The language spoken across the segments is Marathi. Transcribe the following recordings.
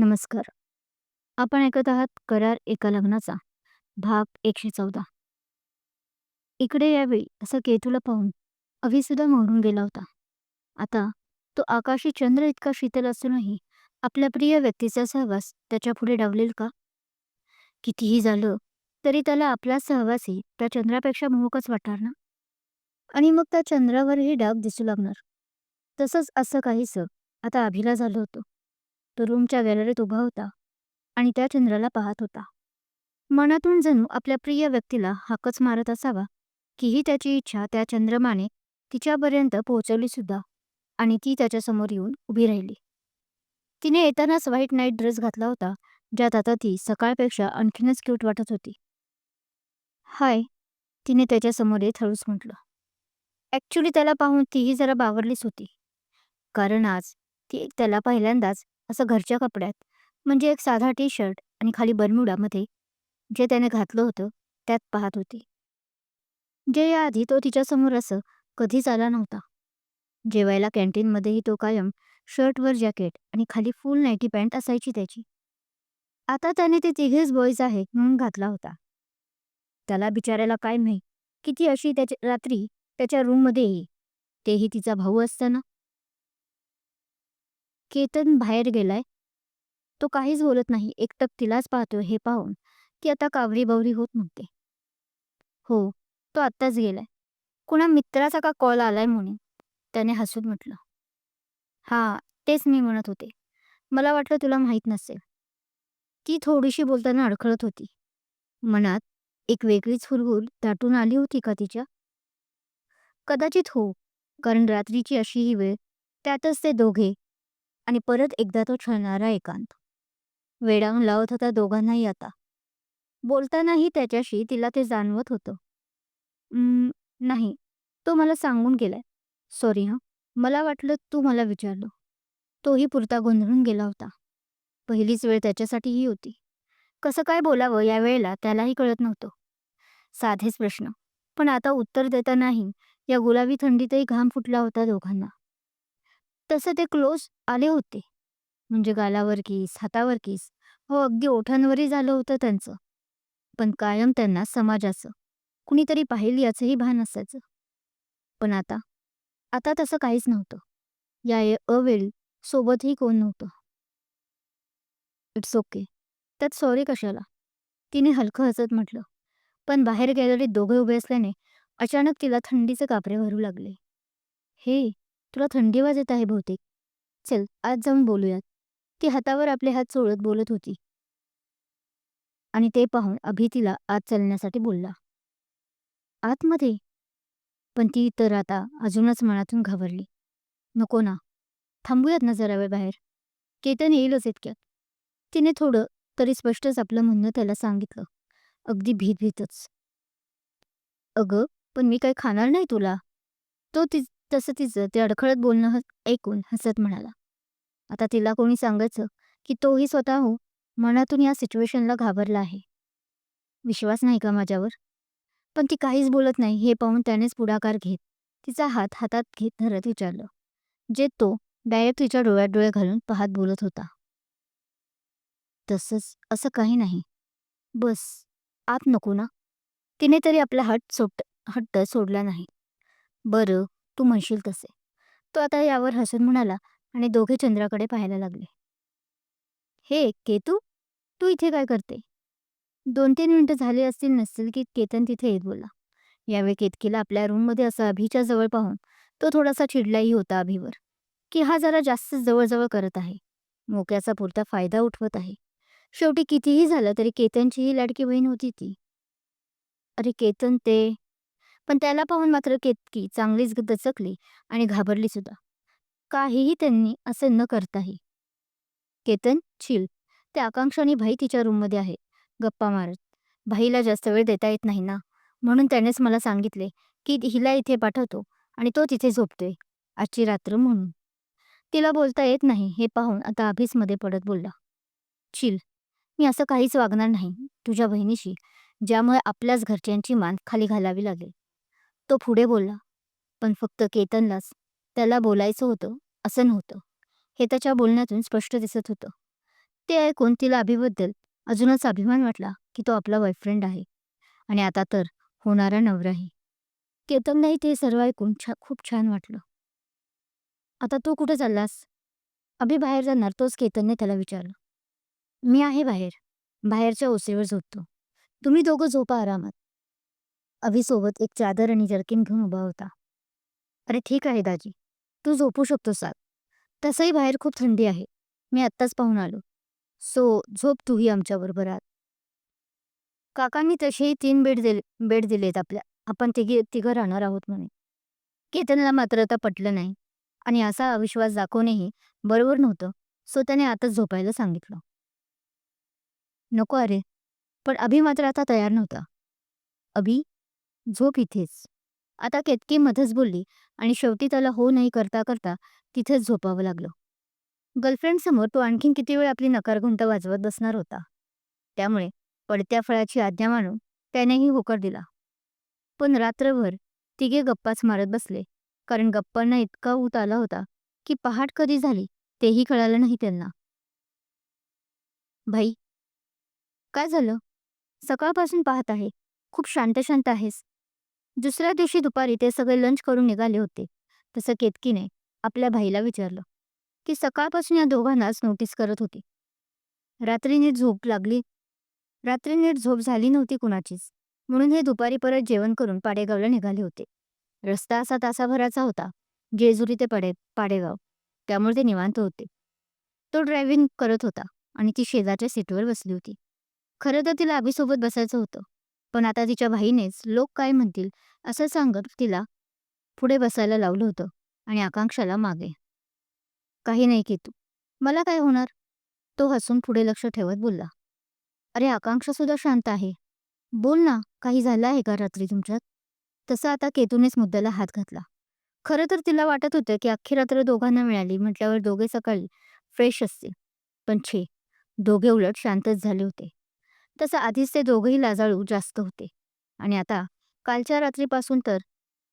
नमस्कार. आपण ऐकत आहात करार एका लग्नाचा भाग एकशे चौदा. इकडे यावेळी असं केतूला पाहून अभिसुद्धा मोडून गेला होता. आता तो आकाशी चंद्र इतका शीतल असूनही आपल्या प्रिय व्यक्तीचा सहवास त्याच्या पुढे डावलेल का? कितीही झालं तरी त्याला आपला सहवासही त्या चंद्रापेक्षा मोहकच वाटणार ना? आणि मग त्या चंद्रावरही डाग दिसू लागणार. तसंच असं काहीसं आता अभिला झालं होतं. तो रूमच्या गॅलरीत उभा होता आणि त्या चंद्राला पाहत होता. मनातून जणू आपल्या प्रिय व्यक्तीला हाकच मारत असावा की ही त्याची इच्छा त्या चंद्रमाने तिच्यापर्यंत पोहोचवली सुद्धा आणि ती त्याच्यासमोर येऊन उभी राहिली. तिने येतानाच व्हाईट नाईट ड्रेस घातला होता ज्यात आता ती सकाळपेक्षा आणखीनच क्यूट वाटत होती. हाय तिने त्याच्यासमोर येत हळूच म्हटलं. ॲक्च्युली त्याला पाहून तीही जरा बावरलीच होती. कारण आज ती त्याला पहिल्यांदाच असं घरच्या कपड्यात म्हणजे एक साधा टी शर्ट आणि खाली बर्मुडामध्ये जे त्याने घातलं होतं त्यात पाहत होती. जे याआधी तो तिच्यासमोर असं कधीच आला नव्हता. जेवायला कॅन्टीनमध्येही तो कायम शर्टवर जॅकेट आणि खाली फुल नाईटी पॅन्ट असायची त्याची. आता त्याने ते तिघेच बॉईज आहे म्हणून घातला होता. त्याला बिचारायला काय नाही की ती अशी त्याच्या रात्री त्याच्या रूममध्ये येई तेही तिचा भाऊ असताना. केतन बाहेर गेलाय. तो काहीच बोलत नाही एकटक तिलाच पाहतोय हे पाहून ती आता कावरी-बावरी होत म्हणते. हो तो आत्ताच गेलाय. कुणा मित्राचा का कॉल आलाय म्हणून त्याने हसून म्हटलं. हा तेच मी म्हणत होते. मला वाटलं तुला माहीत नसेल. ती थोडीशी बोलताना अडखळत होती. मनात एक वेगळीच हुरहुर दाटून आली होती का तिच्या? कदाचित हो कारण रात्रीची अशी ही वेळ त्यातच ते दोघे आणि परत एकदा तो छळणारा एकांत. वेडावून लावत होता दोघांनाही आता. बोलतानाही त्याच्याशी तिला ते जाणवत होतं. नाही तो मला सांगून गेलाय. सॉरी हां मला वाटलं तू मला विचारलं. तोही पुरता गोंधळून गेला होता. पहिलीच वेळ त्याच्यासाठी ही होती. कसं काय बोलावं या वेळेला त्यालाही कळत नव्हतं. साधेच प्रश्न पण आता उत्तर देतानाही या गुलाबी थंडीतही घाम फुटला होता दोघांना. तसं ते क्लोज आले होते. म्हणजे गालावर किस, हातावर किस, हो अगदी ओठांवरही झालं होतं त्यांचं. पण कायम त्यांना समाजाचं, कुणीतरी पाहिल याचंही भान असायचं. पण आता, आता तसं काहीच नव्हतं. या अवेळी सोबतही कोण नव्हतं. It's okay. त्यात सॉरी कशाला? तिने हलकं हसत म्हटलं. पण बाहेर गॅलरीत दोघे उभे असल्याने अचानक तिला थंडीचे कापरे भरू लागले. हे तुला थंडी वाजत आहे बहुतेक. चल आत जाऊन बोलूयात. ती हातावर आपले हात चोळत बोलत होती. आणि ते पाहून अभि तिला आत चालण्यासाठी बोलला. आतमध्ये? पण ती तर आता अजूनच मनातून घाबरली. नको ना. थांबूयात ना जरा वेळ बाहेर. केतन येईलच इतक्यात. तिने थोडं तरी स्पष्टच आपलं म्हणणं त्याला सांगितलं. अगदी भीत भीतच. अगं पण मी काही खाणार नाही तुला. तो ती तसं तिचं ते अडखळत बोलणं ऐकून हसत म्हणाला. आता तिला कोणी सांगायचं की तोही स्वतः मनातून या सिच्युएशनला घाबरला आहे. विश्वास नाही का माझ्यावर? पण ती काहीच बोलत नाही हे पाहून त्यानेच पुढाकार घेत तिचा हात हातात घेत धरत विचारलं. जे तो डायरेक्ट तिच्या डोळ्यात डोळे घालून पाहत बोलत होता. तसंच असं काही नाही. बस आत नको ना? तिने तरी आपला हट सोट हट्ट सोडला नाही. बरं तू म्हणशील तसे. तो आता यावर हसून म्हणाला आणि दोघे चंद्राकडे पाहायला लागले. हे केतू तू इथे काय करते? दोन तीन मिनिटं झाली असतील नसतील की केतन तिथे येत बोला यावेळी केतकीला आपल्या रूममध्ये असं अभिच्या जवळ पाहून तो थोडासा चिडलाही होता अभिवर की हा जरा जास्त जवळजवळ करत आहे. मोक्याचा पुरता फायदा उठवत आहे. शेवटी कितीही झालं तरी केतनचीही लाडकी बहीण होती ती. अरे केतन ते पण त्याला पाहून मात्र केतकी चांगलीच दचकली आणि घाबरली सुद्धा. काहीही त्यांनी असे न करताही. केतन चिल ते आकांक्षा आणि भाई तिच्या रूममध्ये आहे गप्पा मारत. भाईला जास्त वेळ देता येत नाही ना म्हणून त्यानेच मला सांगितले की हिला इथे पाठवतो आणि तो तिथे झोपतोय आजची रात्र म्हणून. तिला बोलता येत नाही हे पाहून आता अभिसमध्ये पडत बोलला. चिल मी असं काहीच वागणार नाही तुझ्या बहिणीशी ज्यामुळे आपल्याच घरच्यांची मान खाली घालावी लागेल. तो पुढे बोलला. पण फक्त केतनलाच. त्याला बोलायचं होतं असं नव्हतं. हे त्याच्या बोलण्यातून स्पष्ट दिसत होतं. ते ऐकून तिला अभिबद्दल अजूनच अभिमान वाटला की तो आपला बॉयफ्रेंड आहे. आणि आता तर होणारा नवराही. केतनलाही ते सर्व ऐकून छा खूप छान वाटलं. आता तू कुठे चाललास? अभि बाहेर जाणार तोच केतनने त्याला विचारलं. मी आहे बाहेर. बाहेरच्या ओसेवर झोपतो. तुम्ही दोघं झोपा आरामात. अभिसोबत एक चादर आणि जर्किन घेऊन उभा होता. अरे ठीक आहे दाजी तू झोपू शकतो सात. तसंही बाहेर खूप थंडी आहे. मी आत्ताच पाहून आलो. सो झोप तूही आमच्याबरोबर आत. काकांनी तसेही तीन बेड दिले बेड दिलेत आपल्या. आपण तिघी तिघं राहणार आहोत म्हणे. केतनला मात्र आता पटलं नाही. आणि असा अविश्वास दाखवणेही बरोबर नव्हतं. सो त्याने आताच झोपायला सांगितलं. नको अरे. पण अभि मात्र आता तयार नव्हता. अभि? झोप इथेच. आता केतकी मध्येच बोलली आणि शेवटी त्याला हो नाही करता करता तिथेच झोपावं लागलं. गर्लफ्रेंड समोर तो आणखीन किती वेळ आपली नकारघुंट वाजवत बसणार होता. त्यामुळे पडत्या फळाची आज्ञा मानून त्यानेही होकार दिला. पण रात्रभर तिघे गप्पाच मारत बसले. कारण गप्पांना इतका ऊत आला होता की पहाट कधी झाली तेही कळालं नाही त्यांना. भाई काय झालं? सकाळपासून पाहत आहे. खूप शांत शांत आहेस. दुसऱ्या दिवशी दुपारी ते सगळे लंच करून निघाले होते. तसं केतकीने आपल्या भाईला विचारलं की सकाळपासून या दोघांनाच नोटीस करत होती. रात्री नीट झोप लागली. रात्री नीट झोप झाली नव्हती कुणाचीच. म्हणून हे दुपारी परत जेवण करून पाडेगावला निघाले होते. रस्ता असा तासाभराचा होता. जेजुरी ते पडे पाडेगाव. त्यामुळे ते निवांत होते. तो ड्रायव्हिंग करत होता आणि ती शेजारच्या सीटवर बसली होती. खरं तर तिला आबीसोबत बसायचं होतं. पण आता तिच्या भाईनेच लोक काय म्हणतील असं सांगत तिला पुढे बसायला लावलं होतं आणि आकांक्षाला मागे. काही नाही की तू. मला काय होणार? तो हसून पुढे लक्ष ठेवत बोलला. अरे आकांक्षा सुद्धा शांत आहे. बोल ना काही झालं आहे का रात्री तुमच्यात? तसं आता केतूनेच मुद्द्याला हात घातला. खरं तर तिला वाटत होतं की अख्खी रात्र दोघांना मिळाली म्हटल्यावर दोघे सकाळी फ्रेश असतील. पण छे दोघे उलट शांतच झाले होते. तसं आधीच ते दोघंही लाजाळू जास्त होते. आणि आता कालच्या रात्रीपासून तर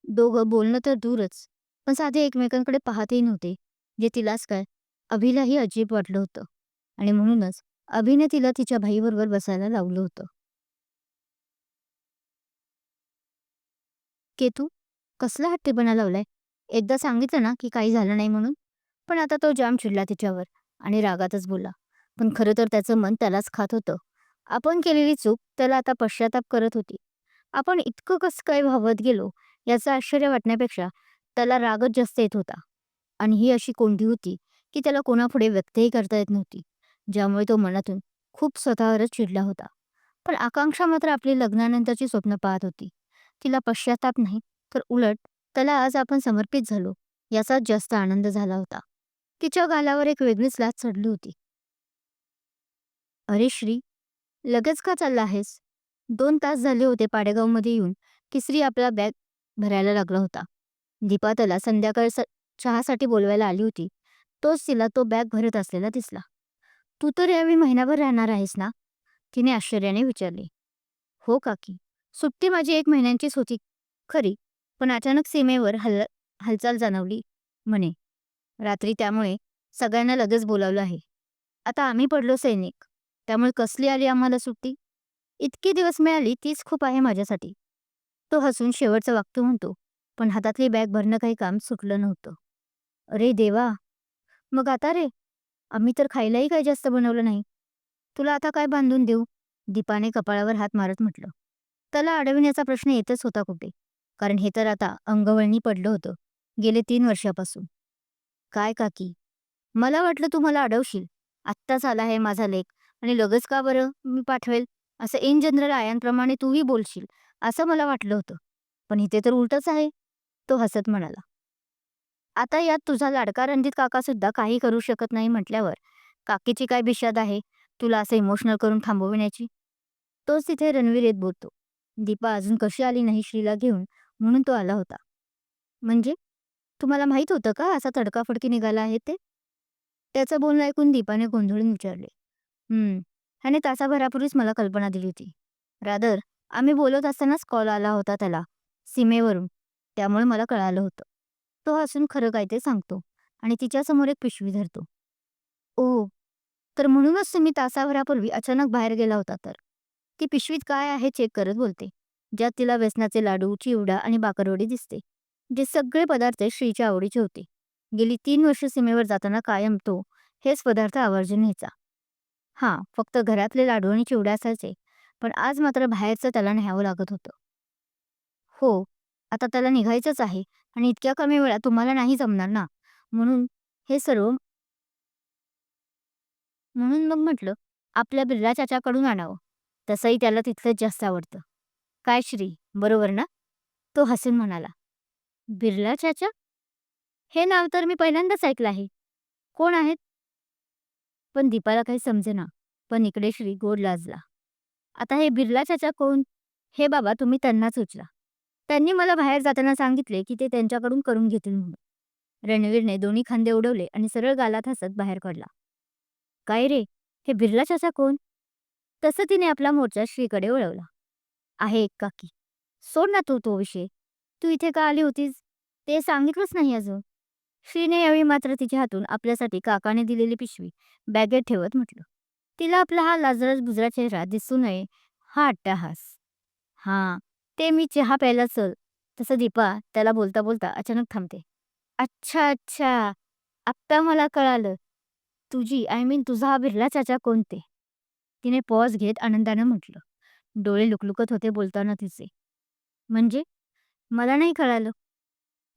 दोघं बोलणं तर दूरच पण साधे एकमेकांकडे पाहतही नव्हते जे तिलाच काय अभिलाही अजीब वाटलं होतं. आणि म्हणूनच अभिने तिला तिच्या भाईबरोबर बसायला लावलं होतं. केतू कसला हट्टीपणा लावलाय? एकदा सांगितलं ना की काही झालं नाही म्हणून? पण आता तो जाम चिडला तिच्यावर आणि रागातच बोलला. पण खरं तर त्याचं मन त्यालाच खात होतं. आपण केलेली चूक त्याला आता पश्चाताप करत होती. आपण इतकं कसं काय भावत गेलो याचं आश्चर्य वाटण्यापेक्षा त्याला रागच जास्त येत होता. आणि ही अशी कोंडी होती की त्याला कोणापुढे व्यक्तही करता येत नव्हती ज्यामुळे तो मनातून खूप स्वतःवरच चिडला होता. पण आकांक्षा मात्र आपली लग्नानंतरची स्वप्न पाहत होती. तिला पश्चाताप नाही तर उलट त्याला आज आपण समर्पित झालो याचाच जास्त आनंद झाला होता. तिच्या गालावर एक वेगळीच लाच चढली होती. अरे श्री लगेच का चालला आहेस? दोन तास झाले होते पाडेगावमध्ये येऊन. किसरी आपला बॅग भरायला लागला होता. दीपा त्याला संध्याकाळ चहासाठी बोलवायला आली होती. तोच तिला तो बॅग भरत असलेला दिसला. तू तर यावेळी महिनाभर राहणार आहेस ना? तिने आश्चर्याने विचारले. हो काकी. सुट्टी माझी एक महिन्यांचीच होती. खरी. पण अचानक सीमेवर हल हालचाल जाणवली म्हणे. रात्री त्यामुळे सगळ्यांना लगेच बोलावलं आहे. आता आम्ही पडलो सैनिक. त्यामुळे कसली आली आम्हाला सुट्टी? इतकी दिवस मिळाली तीच खूप आहे माझ्यासाठी. तो हसून शेवटचं वाक्य म्हणतो पण हातातली बॅग भरणं काही काम सुटलं नव्हतं. अरे देवा! मग आता रे? आम्ही तर खायलाही काही जास्त बनवलं नाही. तुला आता काय बांधून देऊ? दीपाने कपाळावर हात मारत म्हटलं. त्याला अडविण्याचा प्रश्न येतच होता कुठे? कारण हे तर आता अंगवळणी पडलं होतं गेले तीन वर्षापासून. काय काकी? मला वाटलं तू मला अडवशील. आत्ताच आला आहे माझा लेख. आणि लगेच का बरं मी पाठवेल? असं इन जनरल आयांप्रमाणे तूही बोलशील असं मला वाटलं होतं. पण इथे तर उलटच आहे तो हसत म्हणाला. आता यात तुझा लाडका रणजित काका सुद्धा काही करू शकत नाही म्हटल्यावर काकीची काय बिशाद आहे? तुला असं इमोशनल करून थांबविण्याची? तोच तिथे रणवीर येत बोलतो. दीपा अजून कशी आली नाही श्रीला घेऊन म्हणून तो आला होता. म्हणजे? तुम्हाला माहीत होतं का असा तडकाफडकी निघाला आहे ते? त्याचं बोलणं ऐकून दीपाने गोंधळून विचारले. हम्म. ह्याने तासाभरापूर्वीच मला कल्पना दिली होती. रादर आम्ही बोलत असतानाच कॉल आला होता त्याला सीमेवरून. त्यामुळे मला कळालं होतं. तो हसून खरं काय ते सांगतो आणि तिच्यासमोर एक पिशवी धरतो. ओ तर म्हणूनच तुम्ही तासाभरापूर्वी अचानक बाहेर गेला होता तर? ती पिशवीत काय आहे चेक करत बोलते ज्यात तिला व्यसनाचे लाडू चिवडा आणि बाकरवडी दिसते जे सगळे पदार्थ श्रीच्या आवडीचे होते. गेली तीन वर्ष सीमेवर जाताना कायम तो हेच पदार्थ आवर्जून न्यायचा हां फक्त घरातले लाडू आणि चिवडे असायचे पण आज मात्र बाहेरचं त्याला न्यावं लागत होतं. हो आता त्याला निघायचंच आहे आणि इतक्या कमी वेळात तुम्हाला नाही जमणार ना? म्हणून हे सर्व म्हणून मग म्हटलं आपल्या बिर्ला चाचाकडून आणावं. तसंही त्याला तिथलंच जास्त आवडतं. काय श्री बरोबर ना? तो हसून म्हणाला. बिर्ला चाचा? हे नाव तर मी पहिल्यांदाच ऐकलं आहे. कोण आहेत? पण दीपाला काही समजेना. पण इकडे श्री गोड लाजला. आता हे बिर्ला चाचा कोण? हे बाबा तुम्ही त्यांनाच उचला त्यांनी मला बाहेर जाताना सांगितले की ते त्यांच्याकडून करून घेतील म्हणून. रणवीरने दोन्ही खांदे उडवले आणि सरळ गालात हसत बाहेर पडला काय रे? हे बिर्ला चाचा कोण? तसं तिने आपला मोर्चा श्रीकडे वळवला. आहे एक काकी. सोड ना तू तो विषय. तू इथे का आली होतीस? ते सांगितलंच नाही अजून. श्रीने यावेळी मात्र तिच्या हातून आपल्यासाठी काकाने दिलेली पिशवी बॅगेत ठेवत म्हटलं. तिला आपला हा लाजरस बुजरा चेहरा दिसू नये हा अट्टाहास. हां ते मी चहा प्यायला चल. तसं दीपा त्याला बोलता बोलता अचानक थांबते. अच्छा अच्छा आत्ता मला कळालं. तुझी आय मीन तुझा हा बिर्ला चाचा कोणते? तिने पॉज घेत आनंदानं म्हटलं. डोळे लुकलुकत होते बोलताना तिचे. म्हणजे? मला नाही कळालं.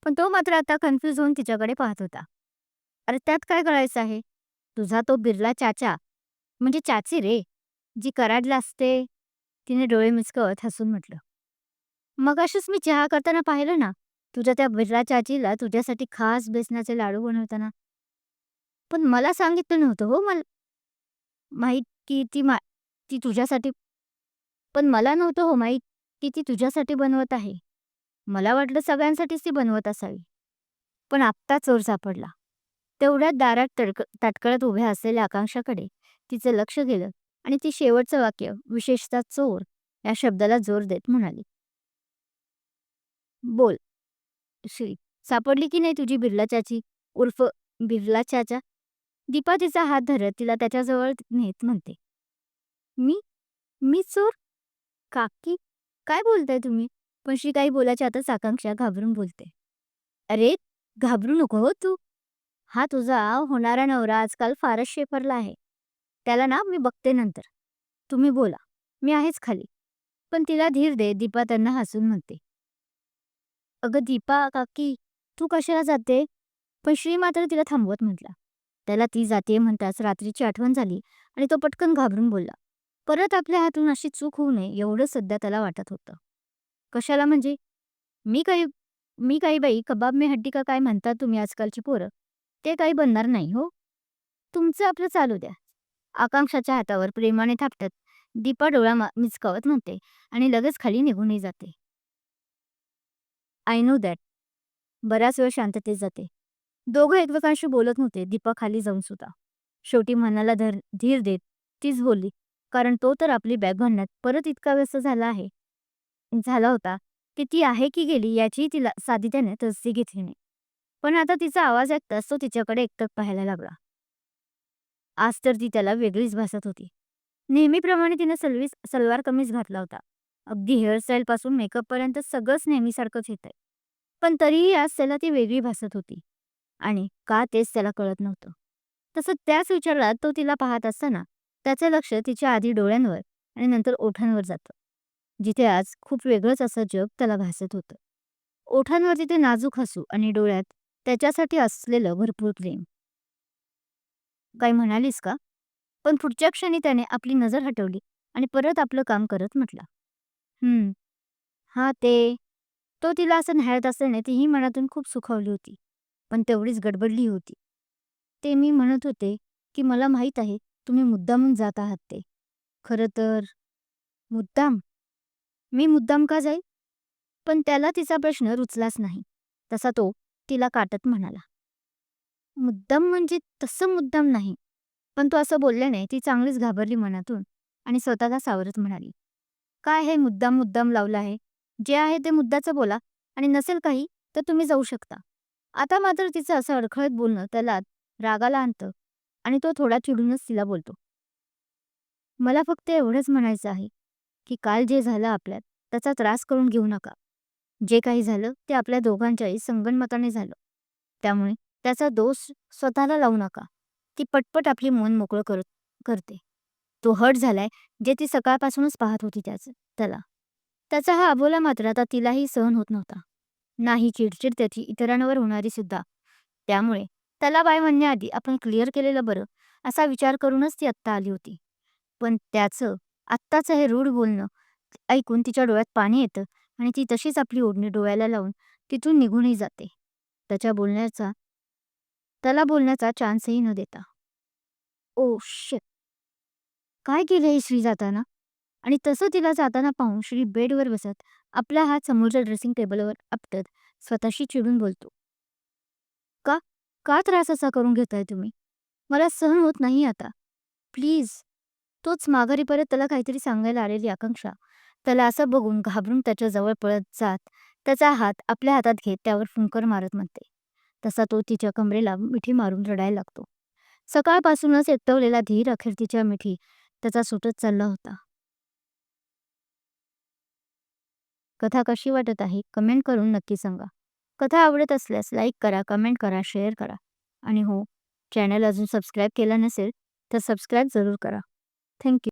पण तो मात्र आता कन्फ्यूज होऊन तिच्याकडे पाहत होता. अरे त्यात काय कळायचं आहे? तुझा तो बिर्ला चाचा म्हणजे चाची रे जी कराडला असते तिने डोळे मिचकवत हसून म्हटलं. मग अशीच मी चहा करताना पाहिलं ना तुझ्या त्या बिर्ला चाचीला तुझ्यासाठी खास बेसनाचे लाडू बनवताना. पण मला सांगितलं नव्हतं हो मला माहीत की ती मा ती तुझ्यासाठी पण मला नव्हतं हो माहीत की ती तुझ्यासाठी बनवत आहे. मला वाटलं सगळ्यांसाठीच ती बनवत असावी. पण आत्ता चोर सापडला. तेवढ्यात दारात तडक ताटकळत उभ्या असलेल्या आकांक्षाकडे तिचं लक्ष गेलं आणि ती शेवटचं वाक्य विशेषतः चोर या शब्दाला जोर देत म्हणाली. बोल. श्री सापडली की नाही तुझी बिर्ला चाची उर्फ बिर्ला चाचा दीपा तिचा हात धरत तिला त्याच्याजवळ नेत म्हणते. मी? मी चोर? काकी? काय बोलताय तुम्ही? पण श्री काही बोलायच्या आताच आकांक्षा घाबरून बोलते. अरे घाबरू नको हो तू. हा तुझा होणारा नवरा आजकाल फारच शेफरला आहे. त्याला ना मी बघते नंतर. तुम्ही बोला. मी आहेच खाली. पण तिला धीर दे. दीपा त्यांना हसून म्हणते. अगं दीपा काकी तू कशाला जाते? पण श्री मात्र तिला थांबवत म्हटला. त्याला ती जाते म्हणताच रात्रीची आठवण झाली आणि तो पटकन घाबरून बोलला. परत आपल्या हातून अशी चूक होऊ नये एवढं सध्या त्याला वाटत होतं. कशाला म्हणजे? मी काही मी काही बाई कबाब में हड्डी का काय म्हणतात तुम्ही आजकालची पोरं? ते काही बनणार नाही हो. तुमचं आपलं चालू द्या. आकांक्षाच्या हातावर प्रेमाने थापटत दीपा डोळा मिचकावत म्हणते आणि लगेच खाली निघूनही जाते. आय नो दॅट बराच वेळ शांततेत जाते. दोघं एकमेकांशी बोलत नव्हते. दीपा खाली जाऊन सुद्धा शेवटी मनाला धर धीर देत तीच बोलली कारण तो तर आपली बॅग भरण्यात परत इतका व्यस्त झाला आहे. झाला होता की ती आहे की गेली याची तिला साधित्याने तसदी घेतली नाही. पण आता तिचा आवाज ऐकताच तो तिच्याकडे एकटक पाहायला लागला. आज तर ती त्याला वेगळीच भासत होती. नेहमीप्रमाणे तिने सलवीस सलवार कमीज घातला होता. अगदी हेअरस्टाईल पासून मेकअप पर्यंत सगळंच नेहमीसारखंच येत आहे पण तरीही आज त्याला ती वेगळी भासत होती. आणि का तेच त्याला कळत नव्हतं. तसं त्याच विचारात तो तिला पाहत असताना त्याचं लक्ष तिच्या आधी डोळ्यांवर आणि नंतर ओठांवर जातं. जिथे आज खूप वेगळंच असं जग त्याला भासत होतं. ओठांवर तिथे नाजूक हसू आणि डोळ्यात त्याच्यासाठी असलेलं भरपूर प्रेम. काय म्हणालीस का? पण पुढच्या क्षणी त्याने आपली नजर हटवली आणि परत आपलं काम करत म्हटला. हम्म. हा ते. तो तिला असं न्याहाळत असल्याने तीही मनातून खूप सुखावली होती पण तेवढीच गडबडली होती. ते मी म्हणत होते की मला माहीत आहे तुम्ही मुद्दामून जात आहात ते. खरं तर मुद्दाम? मी मुद्दाम का जाईल? पण त्याला तिचा प्रश्न रुचलाच नाही. तसा तो तिला काटत म्हणाला. मुद्दाम म्हणजे तसं मुद्दाम नाही. पण तो असं बोलल्याने ती चांगलीच घाबरली मनातून आणि स्वतःला सावरत म्हणाली. काय हे मुद्दाम मुद्दाम लावलं आहे? जे आहे ते मुद्द्याचं बोला आणि नसेल काही तर तुम्ही जाऊ शकता. आता मात्र तिचं असं अडखळत बोलणं त्याला रागाला आणतं आणि तो थोडा चिडूनच तिला बोलतो. मला फक्त एवढंच म्हणायचं आहे. की काल जे झालं आपल्यात त्याचा त्रास करून घेऊ नका. जे काही झालं ते आपल्या दोघांच्याही संगणमताने झालं. त्यामुळे त्याचा दोष स्वतःला लावू नका. ती पटपट आपली मन मोकळं करत करते. तो हट झालाय जे ती सकाळपासूनच पाहत होती त्याचं त्याला. त्याचा हा अबोला मात्र आता तिलाही सहन होत नव्हता. नाही चिडचिड त्याची इतरांवर होणारी सुद्धा. त्यामुळे त्याला बाय म्हणण्याआधी आपण क्लिअर केलेलं बरं असा विचार करूनच ती आत्ता आली होती. पण त्याचं आत्ताचं हे रूढ बोलणं. ऐकून तिच्या डोळ्यात पाणी येतं आणि ती तशीच आपली ओढणी डोळ्याला लावून तिथून निघूनही जाते. त्याच्या बोलण्याचा त्याला बोलण्याचा चान्सही न देता. ओ श काय केलं हे श्री जाताना? आणि तसं तिला जाताना पाहून श्री बेडवर बसत आपला हात समोरच्या ड्रेसिंग टेबलवर आपटत स्वतःशी चिडून बोलतो. का? का त्रास असा करून घेताय तुम्ही? मला सहन होत नाही आता. प्लीज तोच माघारी परत त्याला काहीतरी सांगायला आलेली आकांक्षा. त्याला असं बघून घाबरून त्याच्याजवळ पळत जात त्याचा हात आपल्या हातात घेत त्यावर फुंकर मारत म्हणते. तसा तो तिच्या कमरेला मिठी मारून रडायला लागतो. सकाळपासूनच एकटवलेला धीर अखेर तिच्या मिठी त्याचा सुटत चालला होता. कथा कशी वाटत आहे कमेंट करून नक्की सांगा. कथा आवडत असल्यास लाईक करा कमेंट करा शेअर करा. आणि हो चॅनल अजून सबस्क्राईब केला नसेल तर सबस्क्राईब जरूर करा. Thank you